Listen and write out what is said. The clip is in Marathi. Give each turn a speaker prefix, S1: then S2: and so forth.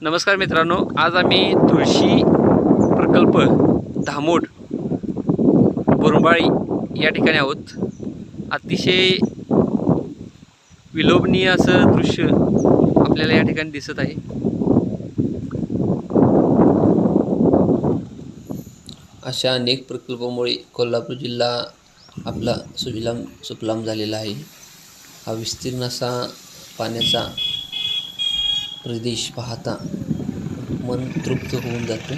S1: नमस्कार मित्रांनो आज आम्ही तुळशी प्रकल्प धामोड बोरंबाळी या ठिकाणी आहोत. अतिशय विलोभनीय असं दृश्य आपल्याला या ठिकाणी दिसत आहे.
S2: अशा अनेक प्रकल्पामुळे कोल्हापूर जिल्हा आपला सुजलाम सुफलाम झालेला आहे. हा विस्तीर्ण असा पाण्याचा प्रदेश पाहता मन तृप्त होऊन जातं।